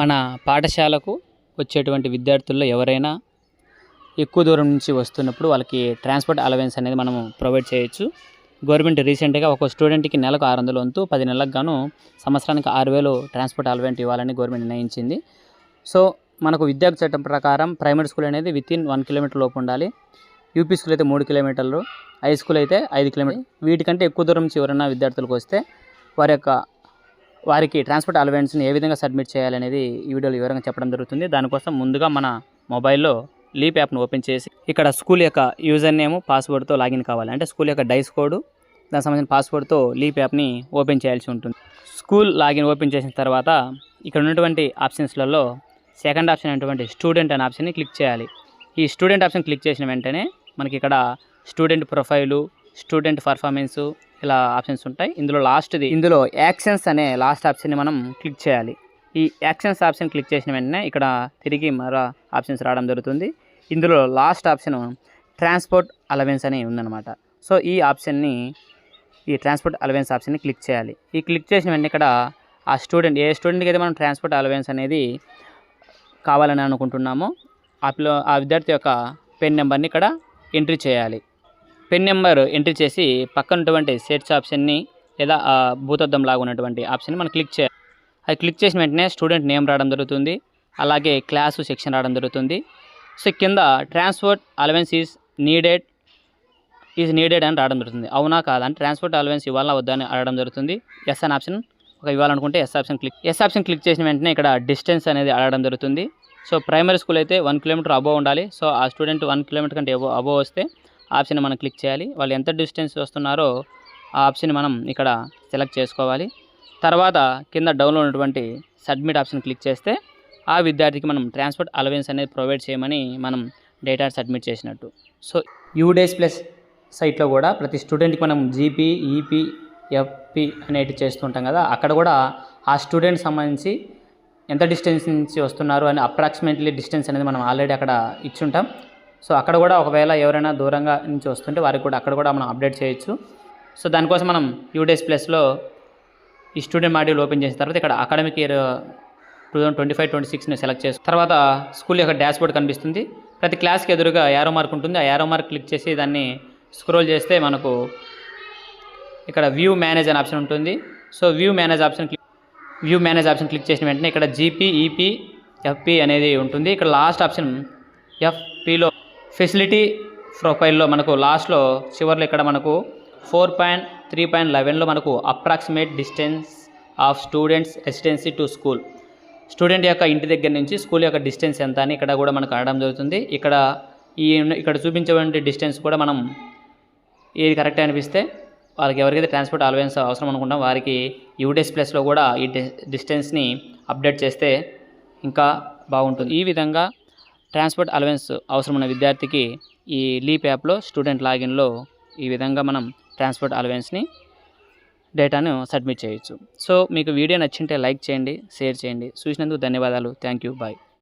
మన పాఠశాలకు వచ్చేటువంటి విద్యార్థుల్లో ఎవరైనా ఎక్కువ దూరం నుంచి వస్తున్నప్పుడు వాళ్ళకి ట్రాన్స్పోర్ట్ అలవెన్స్ అనేది మనము ప్రొవైడ్ చేయొచ్చు. గవర్నమెంట్ రీసెంట్గా ఒక స్టూడెంట్కి నెలకు ఆరు వందల వంతు పది నెలలకు గాను సంవత్సరానికి ఆరు వేలు ట్రాన్స్పోర్ట్ అలవెంట్ ఇవ్వాలని గవర్నమెంట్ నిర్ణయించింది. సో మనకు విద్యార్థి చట్టం ప్రకారం ప్రైమరీ స్కూల్ అనేది విత్ ఇన్ వన్ కిలోమీటర్ లోపు ఉండాలి. యూపీ స్కూల్ అయితే మూడు కిలోమీటర్లు. హై స్కూల్ అయితే ఐదు కిలోమీటర్. వీటికంటే ఎక్కువ దూరం నుంచి ఎవరైనా విద్యార్థులకు వస్తే వారి యొక్క వారికి ట్రాన్స్పోర్ట్ అలవెన్స్ని ఏ విధంగా సబ్మిట్ చేయాలనేది ఈ వీడియోలో వివరంగా చెప్పడం జరుగుతుంది. దానికోసం ముందుగా మన మొబైల్లో లీప్ యాప్ను ఓపెన్ చేసి ఇక్కడ స్కూల్ యొక్క యూజర్ నేమ్ పాస్వర్డ్తో లాగిన్ కావాలి. అంటే స్కూల్ యొక్క డైస్ కోడ్ దానికి సంబంధించిన పాస్వర్డ్తో లీప్ యాప్ని ఓపెన్ చేయాల్సి ఉంటుంది. స్కూల్ లాగిన్ ఓపెన్ చేసిన తర్వాత ఇక్కడ ఉన్నటువంటి ఆప్షన్స్లలో సెకండ్ ఆప్షన్ అయినటువంటి స్టూడెంట్ అనే ఆప్షన్ని క్లిక్ చేయాలి. ఈ స్టూడెంట్ ఆప్షన్ క్లిక్ చేసిన వెంటనే మనకి ఇక్కడ స్టూడెంట్ ప్రొఫైలు స్టూడెంట్ పర్ఫార్మెన్సు ఇలా ఆప్షన్స్ ఉంటాయి. ఇందులో లాస్ట్ది ఇందులో యాక్షన్స్ అనే లాస్ట్ ఆప్షన్ని మనం క్లిక్ చేయాలి. ఈ యాక్షన్స్ ఆప్షన్ క్లిక్ చేసిన వెంటనే ఇక్కడ తిరిగి మరో ఆప్షన్స్ రావడం జరుగుతుంది. ఇందులో లాస్ట్ ఆప్షన్ ట్రాన్స్పోర్ట్ అలవెన్స్ అని ఉందన్నమాట. సో ఈ ఆప్షన్ని ఈ ట్రాన్స్పోర్ట్ అలవెన్స్ ఆప్షన్ని క్లిక్ చేయాలి. ఈ క్లిక్ చేసిన వెంటనే ఇక్కడ ఆ స్టూడెంట్ ఏ స్టూడెంట్కి అయితే మనం ట్రాన్స్పోర్ట్ అలవెన్స్ అనేది కావాలని అనుకుంటున్నామో ఆ పిల్ల ఆ విద్యార్థి యొక్క పెన్ నెంబర్ని ఇక్కడ ఎంట్రీ చేయాలి. పెన్ నెంబర్ ఎంట్రీ చేసి పక్కన ఉన్నటువంటి సెట్స్ ఆప్షన్ని లేదా ఆ భూతద్దం లాగా ఉన్నటువంటి ఆప్షన్ని మనం క్లిక్ చేయాలి. అది క్లిక్ చేసిన వెంటనే స్టూడెంట్ నేమ్ రావడం జరుగుతుంది. అలాగే క్లాసు సెక్షన్ రావడం జరుగుతుంది. సో కింద transport allowance is needed is needed అని రావడం జరుగుతుంది. అవునా కాదా ట్రాన్స్పోర్ట్ అలవెన్స్ ఇవ్వాలా వద్దా అని అడగడం జరుగుతుంది. ఎస్ అని ఆప్షన్ ఒక ఇవ్వాలనుకుంటే yes option click yes option click చేసిన వెంటనే ఇక్కడ డిస్టెన్స్ అనేది అడగడం జరుగుతుంది. సో ప్రైమరీ స్కూల్ అయితే వన్ కిలోమీటర్ అబోవ్ ఉండాలి. సో ఆ స్టూడెంట్ వన్ కిలోమీటర్ కంటే అబో అబోవ్ వస్తే ఆప్షన్ మనం క్లిక్ చేయాలి. వాళ్ళు ఎంత డిస్టెన్స్ వస్తున్నారో ఆ ఆప్షన్ మనం ఇక్కడ సెలెక్ట్ చేసుకోవాలి. తర్వాత కింద డౌన్లో ఉన్నటువంటి సబ్మిట్ ఆప్షన్ క్లిక్ చేస్తే ఆ విద్యార్థికి మనం ట్రాన్స్పోర్ట్ అలవెన్స్ అనేది ప్రొవైడ్ చేయమని మనం డేటా సబ్మిట్ చేసినట్టు. సో యూడేస్ ప్లస్ సైట్లో కూడా ప్రతి స్టూడెంట్కి మనం జీపీ ఈపీ ఎఫ్పి అనేటివి చేస్తుంటాం కదా అక్కడ కూడా ఆ స్టూడెంట్ సంబంధించి ఎంత డిస్టెన్స్ నుంచి వస్తున్నారు అని అప్రాక్సిమేట్లీ డిస్టెన్స్ అనేది మనం ఆల్రెడీ అక్కడ ఇచ్చుంటాం. సో అక్కడ కూడా ఒకవేళ ఎవరైనా దూరంగా నుంచి వస్తుంటే వారికి కూడా అక్కడ కూడా మనం అప్డేట్ చేయొచ్చు. సో దానికోసం మనం యూడేస్ ప్లస్లో ఈ స్టూడెంట్ మాడ్యూల్ ఓపెన్ చేసిన తర్వాత ఇక్కడ academic year two thousand twenty five twenty సిక్స్ని select చేసి తర్వాత స్కూల్ యొక్క డాష్ బోర్డ్ కనిపిస్తుంది. ప్రతి క్లాస్కి ఎదురుగా యారో మార్క్ ఉంటుంది. ఆ యారో మార్క్ క్లిక్ చేసి దాన్ని స్క్రోల్ చేస్తే మనకు ఇక్కడ వ్యూ మేనేజ్ అనే ఆప్షన్ ఉంటుంది. So view manage option click view manage option click చేసిన వెంటనే ఇక్కడ జీపీ ఈపీ ఎఫ్పి అనేది ఉంటుంది. ఇక్కడ లాస్ట్ ఆప్షన్ ఎఫ్ ఫెసిలిటీ ప్రొఫైల్లో మనకు లాస్ట్లో చివరిలో ఇక్కడ మనకు ఫోర్ పాయింట్ త్రీ పాయింట్ లెవెన్లో మనకు approximate distance of students residency to school. Student యొక్క ఇంటి దగ్గర నుంచి స్కూల్ యొక్క డిస్టెన్స్ ఎంత అని ఇక్కడ కూడా మనకు అనడం జరుగుతుంది. ఇక్కడ ఈ ఇక్కడ చూపించేటువంటి డిస్టెన్స్ కూడా మనం ఏది కరెక్ట్ అనిపిస్తే వాళ్ళకి ఎవరికైతే ట్రాన్స్పోర్ట్ అలవెన్స్ అవసరం అనుకుంటాం వారికి యూడెస్ ప్లస్లో కూడా ఈ డిస్టెన్స్ని అప్డేట్ చేస్తే ఇంకా బాగుంటుంది. ఈ విధంగా ట్రాన్స్పోర్ట్ అలవెన్స్ అవసరమైన విద్యార్థికి ఈ లీప్ యాప్లో స్టూడెంట్ లాగిన్లో ఈ విధంగా మనం ట్రాన్స్పోర్ట్ అలవెన్స్ని డేటాను సబ్మిట్ చేయొచ్చు. సో మీకు వీడియో నచ్చింటే లైక్ చేయండి షేర్ చేయండి. చూసినందుకు ధన్యవాదాలు. Thank you. బాయ్.